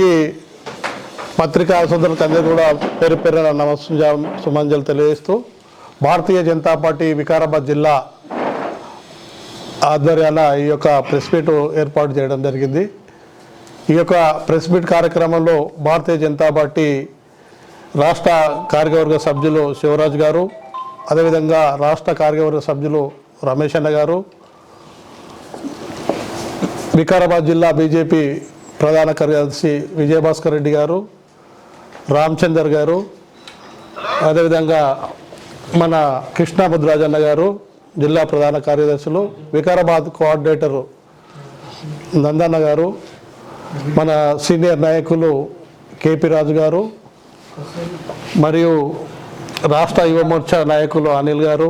అందరికీ పత్రికా సోదరులకు అందరికీ కూడా పేరు పేరున నమస్సు సుమంజలు తెలియజేస్తూ భారతీయ జనతా పార్టీ వికారాబాద్ జిల్లా ఆధ్వర్యాన ఈ యొక్క ప్రెస్ మీట్ ఏర్పాటు చేయడం జరిగింది. ఈ యొక్క ప్రెస్ మీట్ కార్యక్రమంలో భారతీయ జనతా పార్టీ రాష్ట్ర కార్యవర్గ సభ్యులు శివరాజ్ గారు అదేవిధంగా రాష్ట్ర కార్యవర్గ సభ్యులు రమేష్ అన్న గారు వికారాబాద్ జిల్లా బీజేపీ ప్రధాన కార్యదర్శి విజయభాస్కర్ రెడ్డి గారు రామచందర్ గారు అదేవిధంగా మన కృష్ణాభద్రాజన్న గారు జిల్లా ప్రధాన కార్యదర్శులు వికారాబాద్ కోఆర్డినేటరు నందన్న గారు మన సీనియర్ నాయకులు కేపీ రాజు గారు మరియు రాష్ట్ర యువమోర్చా నాయకులు అనిల్ గారు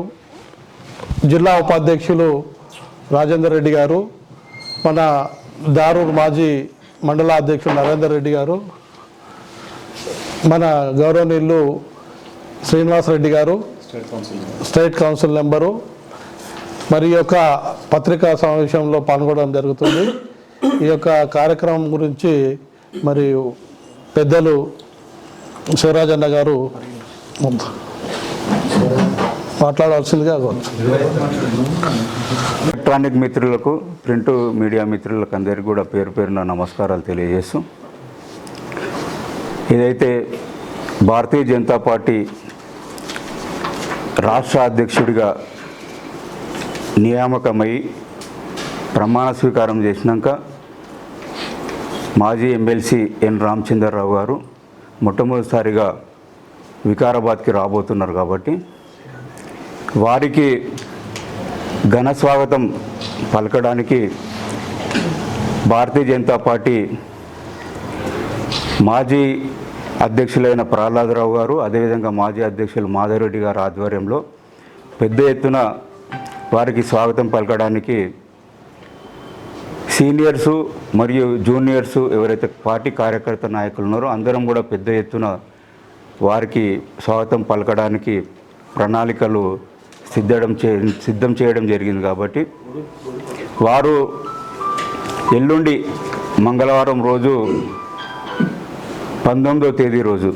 జిల్లా ఉపాధ్యక్షులు రాజేందర్ రెడ్డి గారు మన దారూర్ మాజీ మండల అధ్యక్షులు నరేందర్ రెడ్డి గారు మన గౌరవనీయులు శ్రీనివాస్ రెడ్డి గారు స్టేట్ కౌన్సిల్ నెంబరు మరి యొక్క పత్రికా సమావేశంలో పాల్గొనడం జరుగుతుంది. ఈ యొక్క కార్యక్రమం గురించి మరి పెద్దలు శివరాజన్న గారు మాట్లాడాల్సిందిగా ఎలక్ట్రానిక్ మిత్రులకు ప్రింట్ మీడియా మిత్రులకు అందరికీ కూడా పేరు పేరున నమస్కారాలు తెలియజేస్తూ ఇదైతే భారతీయ జనతా పార్టీ రాష్ట్ర అధ్యక్షుడిగా నియామకమై ప్రమాణ స్వీకారం చేసినాక మాజీ ఎమ్మెల్సీ ఎన్ రామచంద్రరావు గారు మొట్టమొదటిసారిగా వికారాబాద్కి రాబోతున్నారు కాబట్టి వారికి ఘన స్వాగతం పలకడానికి భారతీయ జనతా పార్టీ మాజీ అధ్యక్షులైన ప్రహ్లాదరావు గారు అదేవిధంగా మాజీ అధ్యక్షులు మాధవరెడ్డి గారు ఆధ్వర్యంలో పెద్ద ఎత్తున వారికి స్వాగతం పలకడానికి సీనియర్సు మరియు జూనియర్సు ఎవరైతే పార్టీ కార్యకర్త నాయకులు ఉన్నారో అందరం కూడా పెద్ద ఎత్తున వారికి స్వాగతం పలకడానికి ప్రణాళికలు సిద్ధడం చే సిద్ధం చేయడం జరిగింది కాబట్టి వారు ఎల్లుండి మంగళవారం రోజు పంతొమ్మిదో తేదీ రోజు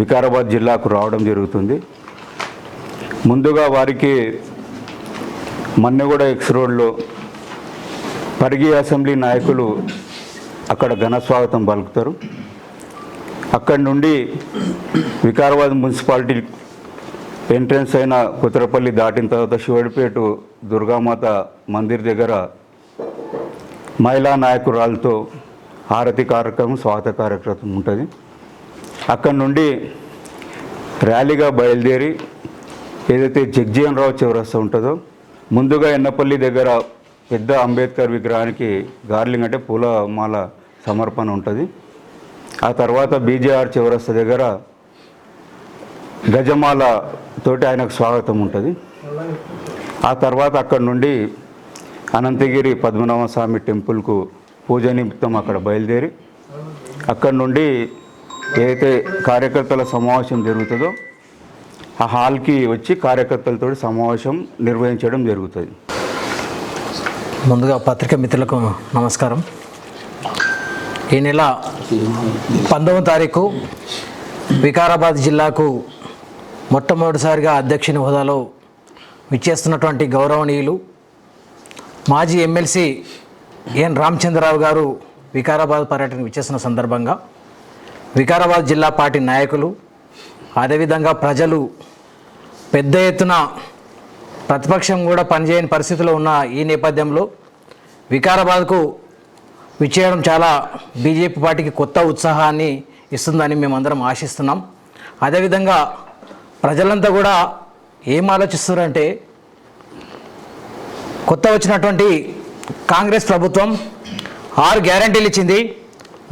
వికారాబాద్ జిల్లాకు రావడం జరుగుతుంది. ముందుగా వారికి మన్నెగూడ ఎక్స్ రోడ్లో పరిగి అసెంబ్లీ నాయకులు అక్కడ ఘనస్వాగతం పలుకుతారు. అక్కడి నుండి వికారాబాద్ మున్సిపాలిటీ ఎంట్రన్స్ అయిన కుతురపల్లి దాటిన తర్వాత శివడిపేట దుర్గామాత మందిర్ దగ్గర మహిళా నాయకురాలతో హారతి కార్యక్రమం స్వాత కార్యక్రమం ఉంటుంది. అక్కడి నుండి ర్యాలీగా బయలుదేరి ఏదైతే జగ్జీవన్ రావు చౌరస్తా ఉంటుందో ముందుగా ఎన్నపల్లి దగ్గర పెద్ద అంబేద్కర్ విగ్రహానికి గార్లింగ్ అంటే పూల మాల సమర్పణ ఉంటుంది. ఆ తర్వాత బీజేఆర్ చౌరస్తా దగ్గర గజమాల తోటి ఆయనకు స్వాగతం ఉంటుంది. ఆ తర్వాత అక్కడ నుండి అనంతగిరి పద్మనాభ స్వామి టెంపుల్కు పూజ నిమిత్తం అక్కడ బయలుదేరి అక్కడ నుండి ఏదైతే కార్యకర్తల సమావేశం జరుగుతుందో ఆ హాల్కి వచ్చి కార్యకర్తలతో సమావేశం నిర్వహించడం జరుగుతుంది. ముందుగా పత్రికా మిత్రులకు నమస్కారం. ఈ నెల పంతొమ్మిది తారీఖు వికారాబాద్ జిల్లాకు మొట్టమొదటిసారిగా అధ్యక్షుని హోదాలో విచ్చేస్తున్నటువంటి గౌరవనీయులు మాజీ ఎమ్మెల్సీ ఎన్ రామచంద్రరావు గారు వికారాబాద్ పర్యటన విచ్చేసిన సందర్భంగా వికారాబాద్ జిల్లా పార్టీ నాయకులు అదేవిధంగా ప్రజలు పెద్ద ఎత్తున ప్రతిపక్షం కూడా పనిచేయని పరిస్థితిలో ఉన్న ఈ నేపథ్యంలో వికారాబాద్కు విచ్చేయడం చాలా బీజేపీ పార్టీకి కొత్త ఉత్సాహాన్ని ఇస్తుందని మేమందరం ఆశిస్తున్నాం. అదేవిధంగా ప్రజలంతా కూడా ఏం ఆలోచిస్తున్నారంటే కొత్త వచ్చినటువంటి కాంగ్రెస్ ప్రభుత్వం ఆరు గ్యారంటీలు ఇచ్చింది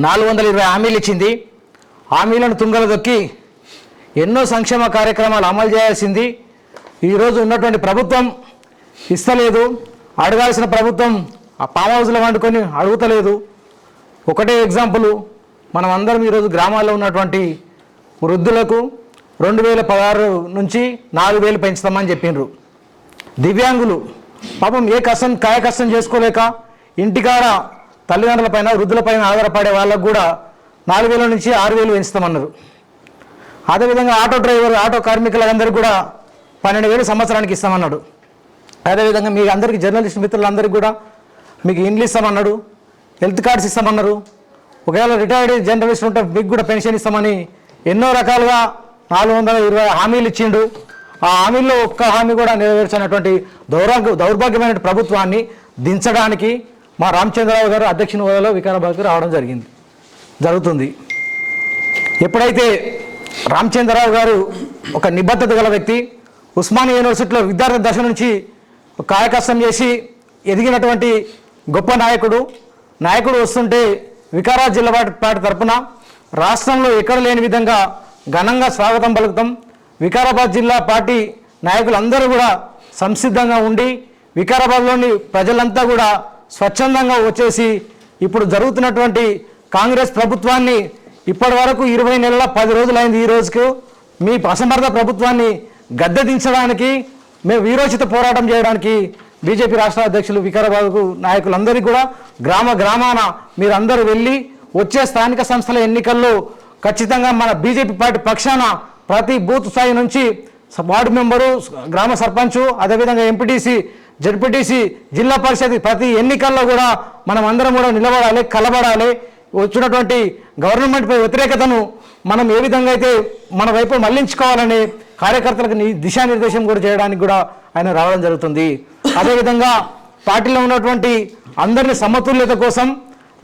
నాలుగు వందల ఇరవై హామీలు ఇచ్చింది. హామీలను తుంగలు దొక్కి ఎన్నో సంక్షేమ కార్యక్రమాలు అమలు చేయాల్సింది. ఈరోజు ఉన్నటువంటి ప్రభుత్వం ఇస్తలేదు. అడగాల్సిన ప్రభుత్వం ఆ ఫామ్ హౌస్లో వండుకొని అడుగుతలేదు. ఒకటే ఎగ్జాంపుల్ మనం అందరం ఈరోజు గ్రామాల్లో ఉన్నటువంటి వృద్ధులకు రెండు వేల పదహారు నుంచి నాలుగు వేలు పెంచుతామని చెప్పిండ్రు. దివ్యాంగులు పాపం ఏ కష్టం కాయ కష్టం చేసుకోలేక ఇంటికాడ తల్లిదండ్రులపైన వృద్ధులపైన ఆధారపడే వాళ్ళకు కూడా నాలుగు వేల నుంచి ఆరు వేలు పెంచుతామన్నారు. అదేవిధంగా ఆటో డ్రైవర్ ఆటో కార్మికులందరికీ కూడా పన్నెండు వేలు సంవత్సరానికి ఇస్తామన్నాడు. అదేవిధంగా మీ అందరికీ జర్నలిస్ట్ మిత్రులందరికీ కూడా మీకు ఇండ్లు ఇస్తామన్నాడు హెల్త్ కార్డ్స్ ఇస్తామన్నారు. ఒకవేళ రిటైర్డ్ జర్నలిస్ట్ ఉంటే మీకు కూడా పెన్షన్ ఇస్తామని ఎన్నో రకాలుగా నాలుగు వందల ఇరవై హామీలు ఇచ్చిండు. ఆ హామీల్లో ఒక్క హామీ కూడా నెరవేర్చినటువంటి దౌర్భాగ్య దౌర్భాగ్యమైన ప్రభుత్వాన్ని దించడానికి మా రామచంద్రరావు గారు అధ్యక్షుని హోదాలో వికారాబాద్కి రావడం జరిగింది. జరుగుతుంది. ఎప్పుడైతే రామచంద్రరావు గారు ఒక నిబద్ధత గల వ్యక్తి ఉస్మానియా యూనివర్సిటీలో విద్యార్థి దశ నుంచి కాయకష్టం చేసి ఎదిగినటువంటి గొప్ప నాయకుడు నాయకుడు వస్తుంటే వికారాబాద్ జిల్లా పార్టీ తరఫున తరపున రాష్ట్రంలో ఎక్కడ లేని విధంగా ఘనంగా స్వాగతం పలుకుతాం. వికారాబాద్ జిల్లా పార్టీ నాయకులందరూ కూడా సంసిద్ధంగా ఉండి వికారాబాద్లోని ప్రజలంతా కూడా స్వచ్ఛందంగా వచ్చేసి ఇప్పుడు జరుగుతున్నటువంటి కాంగ్రెస్ ప్రభుత్వాన్ని ఇప్పటి వరకు ఇరవై నెలల పది రోజులైంది ఈ రోజుకు. మీ అసమర్థ ప్రభుత్వాన్ని గద్దె దించడానికి మేము వీరోచిత పోరాటం చేయడానికి బీజేపీ రాష్ట్ర అధ్యక్షులు వికారాబాద్కు నాయకులందరికీ కూడా గ్రామ గ్రామాన మీరందరూ వెళ్ళి వచ్చే స్థానిక సంస్థల ఎన్నికల్లో ఖచ్చితంగా మన బీజేపీ పార్టీ పక్షాన ప్రతి బూత్ స్థాయి నుంచి వార్డు మెంబరు గ్రామ సర్పంచు అదేవిధంగా ఎంపీటీసీ జడ్పీటీసీ జిల్లా పరిషత్ ప్రతి ఎన్నికల్లో కూడా మనం అందరం కూడా నిలబడాలి కలబడాలి. వచ్చినటువంటి గవర్నమెంట్పై వ్యతిరేకతను మనం ఏ విధంగా అయితే మన వైపు మళ్ళించుకోవాలని కార్యకర్తలకు దిశానిర్దేశం కూడా చేయడానికి కూడా ఆయన రావడం జరుగుతుంది. అదేవిధంగా పార్టీలో ఉన్నటువంటి అందరిని సమతుల్యత కోసం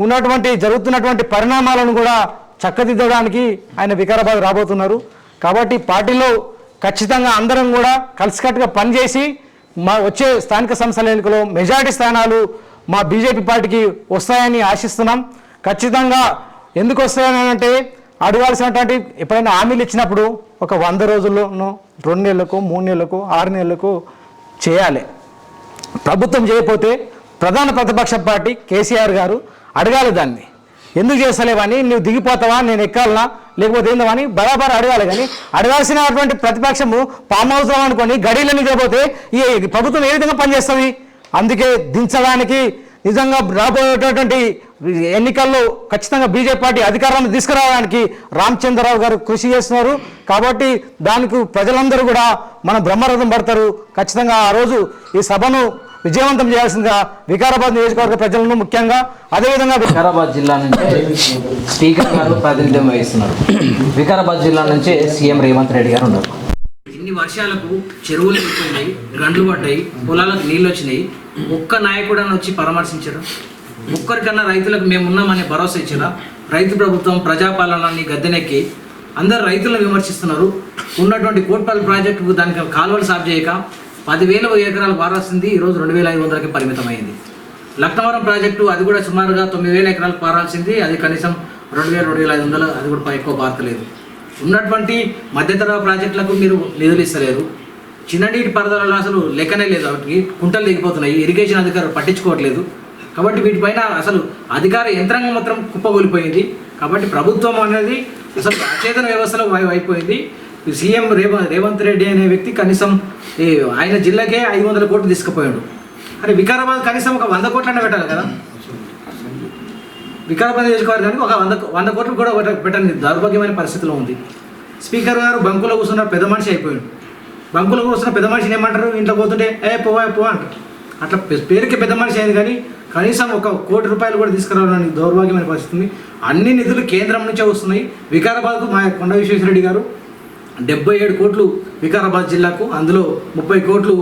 ఉన్నటువంటి జరుగుతున్నటువంటి పరిణామాలను కూడా చక్కదిద్దడానికి ఆయన వికారాబాద్ రాబోతున్నారు. కాబట్టి పార్టీలో ఖచ్చితంగా అందరం కూడా కలిసికట్టుగా పనిచేసి మా వచ్చే స్థానిక సంస్థల ఎన్నికలో మెజారిటీ స్థానాలు మా బీజేపీ పార్టీకి వస్తాయని ఆశిస్తున్నాం. ఖచ్చితంగా ఎందుకు వస్తాయని అంటే అడగాల్సినటువంటి ఎప్పుడైనా హామీలు ఇచ్చినప్పుడు ఒక వంద రోజుల్లోనో రెండు నెలలకు మూడు నెలలకు ఆరు నెలలకు చేయాలి. ప్రభుత్వం చేయకపోతే ప్రధాన ప్రతిపక్ష పార్టీ కేసీఆర్ గారు అడగాలి దాన్ని. ఎందుకు చేస్తలేవని నువ్వు దిగిపోతావా? నేను ఎక్కాలనా? లేకపోతే ఏందో అని బరాబర్ అడగాలి కానీ అడగాల్సినటువంటి ప్రతిపక్షము పామ్ హౌస్ అనుకోని గడీలని లేకపోతే ఈ ప్రభుత్వం ఏ విధంగా పనిచేస్తుంది? అందుకే దించడానికి నిజంగా రాబోయేటటువంటి ఎన్నికల్లో ఖచ్చితంగా బీజేపీ పార్టీ అధికారాన్ని తీసుకురావడానికి రామచంద్రరావు గారు కృషి చేస్తున్నారు. కాబట్టి దానికి ప్రజలందరూ కూడా మన బ్రహ్మరథం పడతారు. ఖచ్చితంగా ఆ రోజు ఈ సభను విజయవంతం చేయాల్సిందిగా వికారాబాద్ నియోజకవర్గ ప్రజలను ముఖ్యంగా అదేవిధంగా వికారాబాద్ జిల్లా నుంచి స్పీకర్ గారు ప్రాతినిధ్యం వహిస్తున్నారు. వికారాబాద్ జిల్లా నుంచి సీఎం రేవంత్ రెడ్డి గారు ఉన్నారు. ఇన్ని వర్షాలకు చెరువులు ఎక్కున్నాయి గండ్లు పడ్డాయి పొలాలకు నీళ్ళు వచ్చినాయి. ఒక్క నాయకుడు అని వచ్చి పరామర్శించడం? ఒక్కరికన్నా రైతులకు మేము ఉన్నామని భరోసా ఇచ్చారా? రైతు ప్రభుత్వం ప్రజాపాలనని గద్దెనెక్కి అందరు రైతులను విమర్శిస్తున్నారు. ఉన్నటువంటి కోట్పల్లి ప్రాజెక్టు దానికి కాలువలు సాఫ్ చేయక పదివేల ఎకరాలు పారాల్సింది ఈరోజు రెండు వేల ఐదు వందలకి పరిమితమైంది. లక్నవరం ప్రాజెక్టు అది కూడా సుమారుగా తొమ్మిది వేల ఎకరాలకు పారాల్సింది అది కనీసం రెండు వేల రెండు వేల ఐదు వందలు అది కూడా ఎక్కువ పారతలేదు ఉన్నటువంటి మధ్యతరహా ప్రాజెక్టులకు మీరు నిధులు ఇస్తలేరు. చిన్ననీటి పరదల అసలు లెక్కనే లేదు. వాటికి కుంటలు దిగిపోతున్నాయి ఇరిగేషన్ అధికారులు పట్టించుకోవట్లేదు. కాబట్టి వీటిపైన అసలు అధికార యంత్రాంగం మాత్రం కుప్పగొలిపోయింది కాబట్టి ప్రభుత్వం అనేది అసలు అచేతన వ్యవస్థలో వై- అయిపోయింది సీఎం రేవ రేవంత్ రెడ్డి అనే వ్యక్తి కనీసం ఆయన జిల్లాకే ఐదు వందల కోట్లు తీసుకుపోయాడు. అరే వికారాబాద్ కనీసం ఒక వంద కోట్లనే పెట్టాలి కదా? వికారాబాద్ నియోజకవర్గానికి ఒక వంద వంద కోట్లు కూడా పెట్ట- పెట్టని దౌర్భాగ్యమైన పరిస్థితిలో ఉంది. స్పీకర్ గారు బంకులో కూర్చున్న పెద్ద మనిషి అయిపోయాడు. బంకులో కూర్చున్న పెద్ద మనిషిని ఏమంటారు? ఇంట్లో పోతుంటే ఏ పోవా పో అంటారు. అట్లా పే- పేరుకి పెద్ద మనిషి అయింది కానీ కనీసం ఒక కోటి రూపాయలు కూడా తీసుకురావాలని దౌర్భాగ్యమైన పరిస్థితి ఉంది. అన్ని నిధులు కేంద్రం నుంచే వస్తున్నాయి. వికారాబాద్కు మా కొండ విశ్వేశ్వరరెడ్డి గారు డెబ్బై ఏడు కోట్లు వికారాబాద్ జిల్లాకు అందులో ముప్పై కోట్లు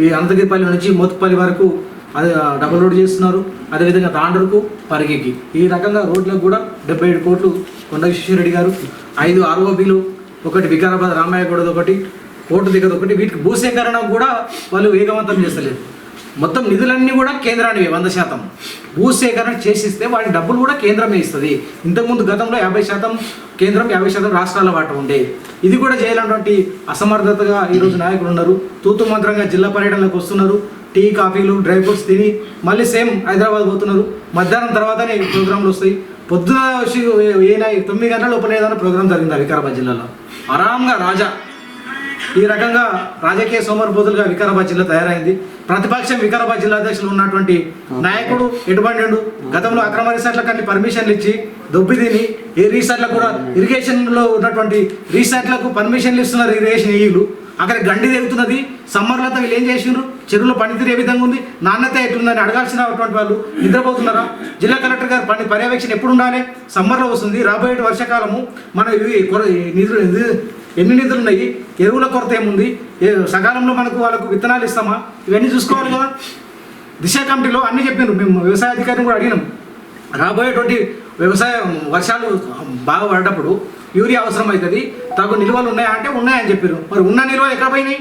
ఈ అనంతగిరిపల్లి నుంచి మోత్పల్లి వరకు అది డబుల్ రోడ్ చేస్తున్నారు. అదేవిధంగా తాండూరుకు పరిగికి. ఈ రకంగా రోడ్లకు కూడా డెబ్బై ఏడు కోట్లు కొండ విశ్వేశ్వరరెడ్డి గారు ఐదు ఆర్ఓబీలు ఒకటి వికారాబాద్ రామాయగూడది ఒకటి కోర్టు దగ్గర ఒకటి వీటికి భూసేకరణ కూడా వాళ్ళు వేగవంతం చేస్తలేదు మొత్తం నిధులన్నీ కూడా కేంద్రానివి వంద శాతం. భూసేకరణ చేసిస్తే వాటి డబ్బులు కూడా కేంద్రమే ఇస్తుంది. ఇంతకుముందు గతంలో యాభై శాతం కేంద్రం యాభై శాతం రాష్ట్రాల వాట ఉండే. ఇది కూడా చేయాలన్నటువంటి అసమర్థతగా ఈరోజు నాయకులు ఉన్నారు. తూతు మంత్రంగా జిల్లా పర్యటనలకు వస్తున్నారు. టీ కాఫీలు డ్రై ఫ్రూట్స్ తిని మళ్ళీ సేమ్ హైదరాబాద్ పోతున్నారు. మధ్యాహ్నం తర్వాతనే ప్రోగ్రాంలు వస్తాయి. పొద్దున వచ్చి ఏ తొమ్మిది గంటల లోపల ఏదైనా జరిగింది వికారాబాద్ జిల్లాలో? ఆరాంగా రాజా ఈ రకంగా రాజకీయ సోమరిపోతులుగా వికారాబాద్ జిల్లా తయారైంది. ప్రతిపక్షం వికారాబాద్ జిల్లా అధ్యక్షులు ఉన్నటువంటి నాయకుడు ఎటుబండి గతంలో అక్రమ రీసెర్ట్లకు అన్ని పర్మిషన్లు ఇచ్చి దొబ్బి తిని ఈ రీసెర్ట్లకు కూడా ఇరిగేషన్లో ఉన్నటువంటి రీసెర్ట్లకు పర్మిషన్లు ఇస్తున్నారు ఇరిగేషన్ ఈలు అక్కడ గండి తెగుతున్నది సమ్మర్లో వీళ్ళు ఏం చేసిండ్రు? చెరువులో పనితీరు ఏ విధంగా ఉంది. నాణ్యత ఎట్లుందని అడగాల్సినటువంటి వాళ్ళు నిద్రపోతున్నారా? జిల్లా కలెక్టర్ గారు పని పర్యవేక్షణ ఎప్పుడు ఉండాలి? సమ్మర్లో వస్తుంది. రాబోయే వర్షాకాలము మన ఇవి కొర- నిధులు ఇది ఎన్ని నిధులు ఉన్నాయి? ఎరువుల కొరత ఏముంది? సకాలంలో మనకు వాళ్ళకు విత్తనాలు ఇస్తామా? ఇవన్నీ చూసుకోవాలి కదా. దిశ కమిటీలో అన్ని చెప్పినారు. మేము వ్యవసాయ అధికారిని కూడా అడిగినాం. రాబోయేటువంటి వ్యవసాయ వర్షాలు బాగా పడేటప్పుడు యూరియా అవసరం అవుతుంది తగు నిల్వలు ఉన్నాయా అంటే ఉన్నాయని చెప్పారు మరి ఉన్న నిల్వ ఎక్కడ పోయినాయి?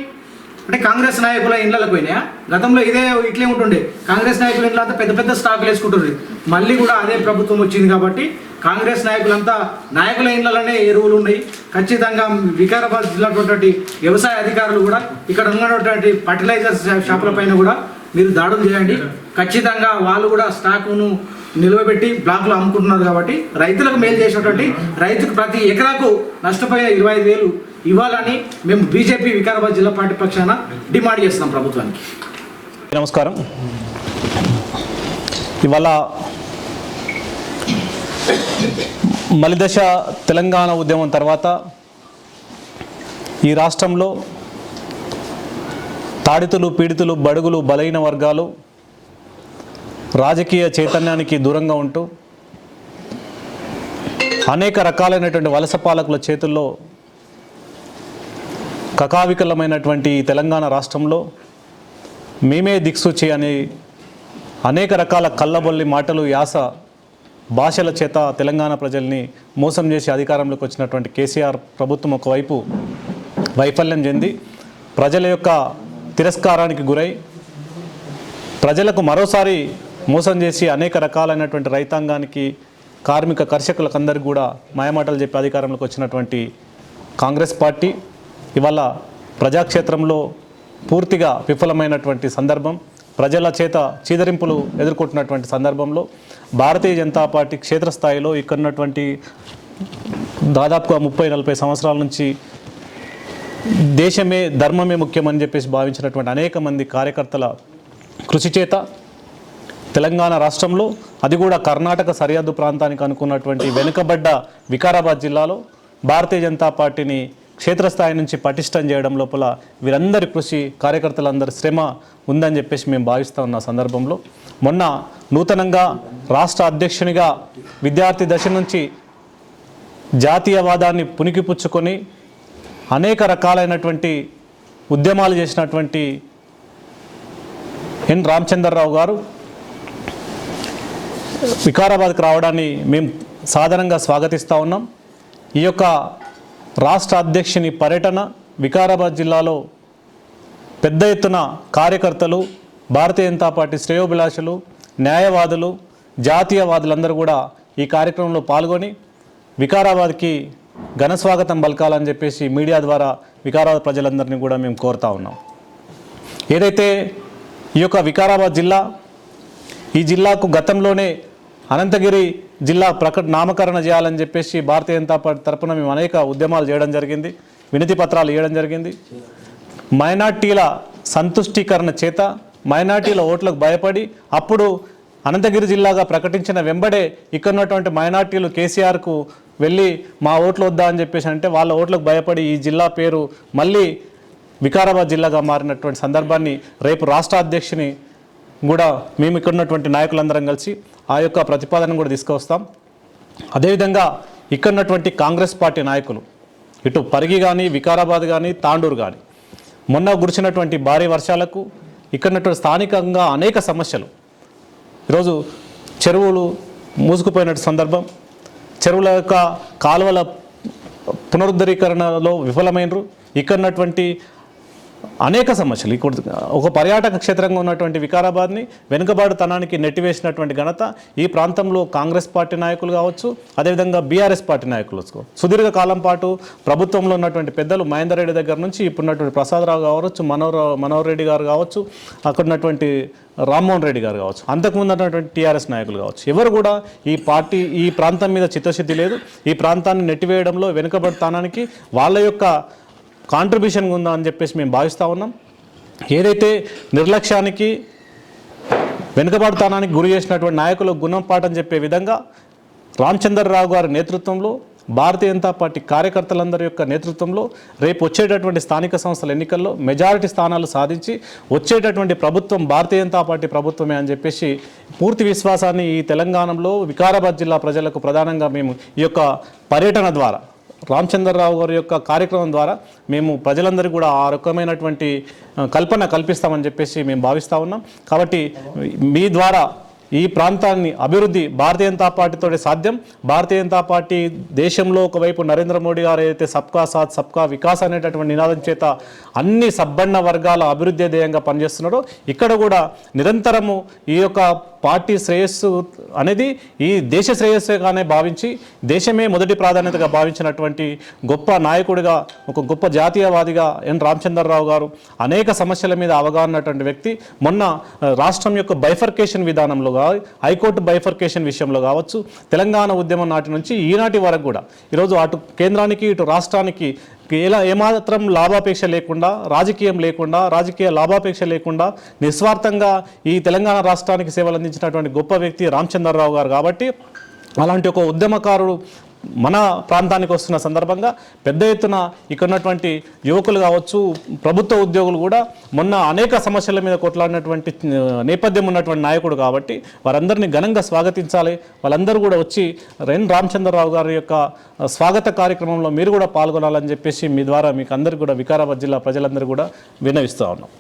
అంటే కాంగ్రెస్ నాయకుల ఇండ్లకు పోయినాయా? గతంలో ఇదే ఇట్లే ఉంటుండే. కాంగ్రెస్ నాయకుల ఇళ్ళ అంతా పెద్ద పెద్ద స్టాకులు వేసుకుంటుండే. మళ్ళీ కూడా అదే ప్రభుత్వం వచ్చింది కాబట్టి కాంగ్రెస్ నాయకులంతా నాయకుల ఇండ్లలోనే ఎరువులు ఉన్నాయి. ఖచ్చితంగా వికారాబాద్ జిల్లాటువంటి వ్యవసాయ అధికారులు కూడా ఇక్కడ ఉన్నటువంటి ఫర్టిలైజర్స్ షాపుల పైన కూడా మీరు దాడులు చేయండి. ఖచ్చితంగా వాళ్ళు కూడా స్టాకును నిలవబెట్టి బ్లాక్లో అమ్ముకుంటున్నారు కాబట్టి రైతులకు మేలు చేసినటువంటి రైతుకు ప్రతి ఎకరాకు నష్టపోయిన ఇరవై ఐదు వేలు ఇవ్వాలని మేము బీజేపీ వికారాబాద్ జిల్లా పార్టీ పక్షాన డిమాండ్ చేస్తున్నాం ప్రభుత్వానికి. నమస్కారం. ఇవాళ మలిదశ తెలంగాణ ఉద్యమం తర్వాత ఈ రాష్ట్రంలో తాడితులు పీడితులు బడుగులు బలైన వర్గాలు రాజకీయ చైతన్యానికి దూరంగా ఉంటూ అనేక రకాలైనటువంటి వలస పాలకుల చేతుల్లో కకావికలమైనటువంటి తెలంగాణ రాష్ట్రంలో మేమే దిక్సూచి అని అనేక రకాల కళ్ళబొల్లి మాటలు యాస భాషల చేత తెలంగాణ ప్రజల్ని మోసం చేసి అధికారంలోకి వచ్చినటువంటి కేసీఆర్ ప్రభుత్వం ఒకవైపు వైఫల్యం చెంది ప్రజల యొక్క తిరస్కారానికి గురై ప్రజలకు మరోసారి మోసం చేసి అనేక రకాలైనటువంటి రైతాంగానికి కార్మిక కర్షకులకు అందరికీ కూడా మాయమాటలు చెప్పి అధికారంలోకి వచ్చినటువంటి కాంగ్రెస్ పార్టీ ఇవాళ ప్రజాక్షేత్రంలో పూర్తిగా విఫలమైనటువంటి సందర్భం ప్రజల చేత చీదరింపులు ఎదుర్కొంటున్నటువంటి సందర్భంలో భారతీయ జనతా పార్టీ క్షేత్రస్థాయిలో ఇక్కడ ఉన్నటువంటి దాదాపుగా ముప్పై నలభై సంవత్సరాల నుంచి దేశమే ధర్మమే ముఖ్యమని చెప్పేసి భావించినటువంటి అనేక మంది కార్యకర్తల కృషి చేత తెలంగాణ రాష్ట్రంలో అది కూడా కర్ణాటక సరిహద్దు ప్రాంతానికి అనుకున్నటువంటి వెనుకబడ్డ వికారాబాద్ జిల్లాలో భారతీయ జనతా పార్టీని క్షేత్రస్థాయి నుంచి పటిష్టం చేయడం లోపల వీరందరి కృషి కార్యకర్తలందరి శ్రమ ఉందని చెప్పేసి మేము భావిస్తూ ఉన్న సందర్భంలో మొన్న నూతనంగా రాష్ట్ర అధ్యక్షునిగా విద్యార్థి దశ నుంచి జాతీయవాదాన్ని పుణికిపుచ్చుకొని అనేక రకాలైనటువంటి ఉద్యమాలు చేసినటువంటి ఎన్ రామచంద్రరావు గారు వికారాబాద్కు రావడాన్ని మేము సాధారణంగా స్వాగతిస్తూ ఉన్నాం. ఈ యొక్క రాష్ట్ర అధ్యక్షుని పర్యటన వికారాబాద్ జిల్లాలో పెద్ద ఎత్తున కార్యకర్తలు భారతీయ జనతా పార్టీ శ్రేయోభిలాషులు న్యాయవాదులు జాతీయవాదులందరూ కూడా ఈ కార్యక్రమంలో పాల్గొని వికారాబాద్కి ఘన స్వాగతం పలకాలని చెప్పేసి మీడియా ద్వారా వికారాబాద్ ప్రజలందరినీ కూడా మేము కోరుతా ఉన్నాం. ఏదైతే ఈ యొక్క వికారాబాద్ జిల్లా ఈ జిల్లాకు గతంలోనే అనంతగిరి జిల్లా ప్రకట నామకరణ చేయాలని చెప్పేసి భారతీయ జనతా పార్టీ తరఫున మేము అనేక ఉద్యమాలు చేయడం జరిగింది వినతి పత్రాలు ఇవ్వడం జరిగింది. మైనార్టీల సంతుష్టీకరణ చేత మైనార్టీల ఓట్లకు భయపడి అప్పుడు అనంతగిరి జిల్లాగా ప్రకటించిన వెంబడే ఇక్కడ ఉన్నటువంటి మైనార్టీలు కేసీఆర్కు వెళ్ళి మా ఓట్లు వద్దా అని చెప్పేసి అంటే వాళ్ళ ఓట్లకు భయపడి ఈ జిల్లా పేరు మళ్ళీ వికారాబాద్ జిల్లాగా మారినటువంటి సందర్భాన్ని రేపు రాష్ట్ర అధ్యక్షుని కూడా మేము ఇక్కడ ఉన్నటువంటి నాయకులందరం కలిసి ఆ యొక్క ప్రతిపాదన కూడా తీసుకొస్తాం అదేవిధంగా ఇక్కడ ఉన్నటువంటి కాంగ్రెస్ పార్టీ నాయకులు ఇటు పరిగి కానీ వికారాబాద్ కానీ తాండూరు కానీ మొన్న గురిచినటువంటి భారీ వర్షాలకు ఇక్కడ ఉన్నటువంటి స్థానికంగా అనేక సమస్యలు. ఈరోజు చెరువులు మూసుకుపోయినట్టు సందర్భం చెరువుల యొక్క కాలువల పునరుద్ధరీకరణలో విఫలమైనరు. ఇక్కడ ఉన్నటువంటి అనేక సమస్యలు. ఇక్కడ ఒక పర్యాటక క్షేత్రంగా ఉన్నటువంటి వికారాబాద్ని వెనుకబాటుతనానికి నెట్టివేసినటువంటి ఘనత ఈ ప్రాంతంలో కాంగ్రెస్ పార్టీ నాయకులు కావచ్చు అదేవిధంగా బీఆర్ఎస్ పార్టీ నాయకులు సుదీర్ఘకాలం సుదీర్ఘ కాలం పాటు ప్రభుత్వంలో ఉన్నటువంటి పెద్దలు మహేందర్ రెడ్డి దగ్గర నుంచి ఇప్పుడున్నటువంటి ప్రసాదరావు కావచ్చు మనోహర్ మనోహర్ రెడ్డి గారు కావచ్చు అక్కడ ఉన్నటువంటి రామ్మోహన్ రెడ్డి గారు కావచ్చు అంతకుముందు ఉన్నటువంటి టీఆర్ఎస్ నాయకులు కావచ్చు. ఎవరు కూడా ఈ పార్టీ ఈ ప్రాంతం మీద చిత్తశుద్ధి లేదు. ఈ ప్రాంతాన్ని నెట్టివేయడంలో వెనుకబడతానానికి వాళ్ళ యొక్క కాంట్రిబ్యూషన్ ఉందా అని చెప్పేసి మేము భావిస్తూ ఉన్నాం. ఏదైతే నిర్లక్ష్యానికి వెనుకబడతానానికి గురి చేసినటువంటి నాయకులు గుణం పాఠం చెప్పే విధంగా రామచంద్రరావు గారి నేతృత్వంలో భారతీయ జనతా పార్టీ కార్యకర్తలందరి యొక్క నేతృత్వంలో రేపు వచ్చేటటువంటి స్థానిక సంస్థల ఎన్నికల్లో మెజారిటీ స్థానాలు సాధించి వచ్చేటటువంటి ప్రభుత్వం భారతీయ జనతా పార్టీ ప్రభుత్వమే అని చెప్పేసి పూర్తి విశ్వాసాన్ని ఈ తెలంగాణలో వికారాబాద్ జిల్లా ప్రజలకు ప్రధానంగా మేము ఈ యొక్క పర్యటన ద్వారా రామచంద్రరావు గారి యొక్క కార్యక్రమం ద్వారా మేము ప్రజలందరికీ కూడా ఆ రకమైనటువంటి కల్పన కల్పిస్తామని చెప్పేసి మేము భావిస్తూ ఉన్నాం. కాబట్టి మీ ద్వారా ఈ ప్రాంతాన్ని అభివృద్ధి భారతీయ జనతా పార్టీతోనే సాధ్యం. భారతీయ జనతా పార్టీ దేశంలో ఒకవైపు నరేంద్ర మోడీ గారు ఏదైతే సబ్కా సాత్ సబ్కా వికాస్ అనేటటువంటి నినాదం చేత అన్ని సబ్బన్న వర్గాల అభివృద్ధి ధ్యేయంగా పనిచేస్తున్నాడో. ఇక్కడ కూడా నిరంతరము ఈ యొక్క పార్టీ శ్రేయస్సు అనేది ఈ దేశ శ్రేయస్సుగానే భావించి దేశమే మొదటి ప్రాధాన్యతగా భావించినటువంటి గొప్ప నాయకుడిగా ఒక గొప్ప జాతీయవాదిగా ఎన్ రామచంద్రరావు గారు అనేక సమస్యల మీద అవగాహన వ్యక్తి. మొన్న రాష్ట్రం యొక్క బైఫర్కేషన్ విధానంలో హైకోర్టు బైఫర్కేషన్ విషయంలో కావచ్చు. తెలంగాణ ఉద్యమం నాటి నుంచి ఈనాటి వరకు కూడా ఈరోజు అటు కేంద్రానికి ఇటు రాష్ట్రానికి ఎలా ఏమాత్రం లాభాపేక్ష లేకుండా రాజకీయం లేకుండా రాజకీయ లాభాపేక్ష లేకుండా నిస్వార్థంగా ఈ తెలంగాణ రాష్ట్రానికి సేవలు అందించినటువంటి గొప్ప వ్యక్తి రామచంద్రరావు గారు కాబట్టి అలాంటి ఒక ఉద్యమకారుడు మన ప్రాంతానికి వస్తున్న సందర్భంగా పెద్ద ఎత్తున ఇక్కడ ఉన్నటువంటి యువకులు కావచ్చు ప్రభుత్వ ఉద్యోగులు కూడా మొన్న అనేక సమస్యల మీద కొట్లాడినటువంటి నేపథ్యం ఉన్నటువంటి నాయకుడు కాబట్టి వారందరినీ ఘనంగా స్వాగతించాలి. వాళ్ళందరూ కూడా వచ్చి రెన్ రామచంద్రరావు గారి యొక్క స్వాగత కార్యక్రమంలో మీరు కూడా పాల్గొనాలని చెప్పేసి మీ ద్వారా మీకు అందరికీ కూడా వికారాబాద్ జిల్లా ప్రజలందరూ కూడా విన్నవిస్తూ ఉన్నాం.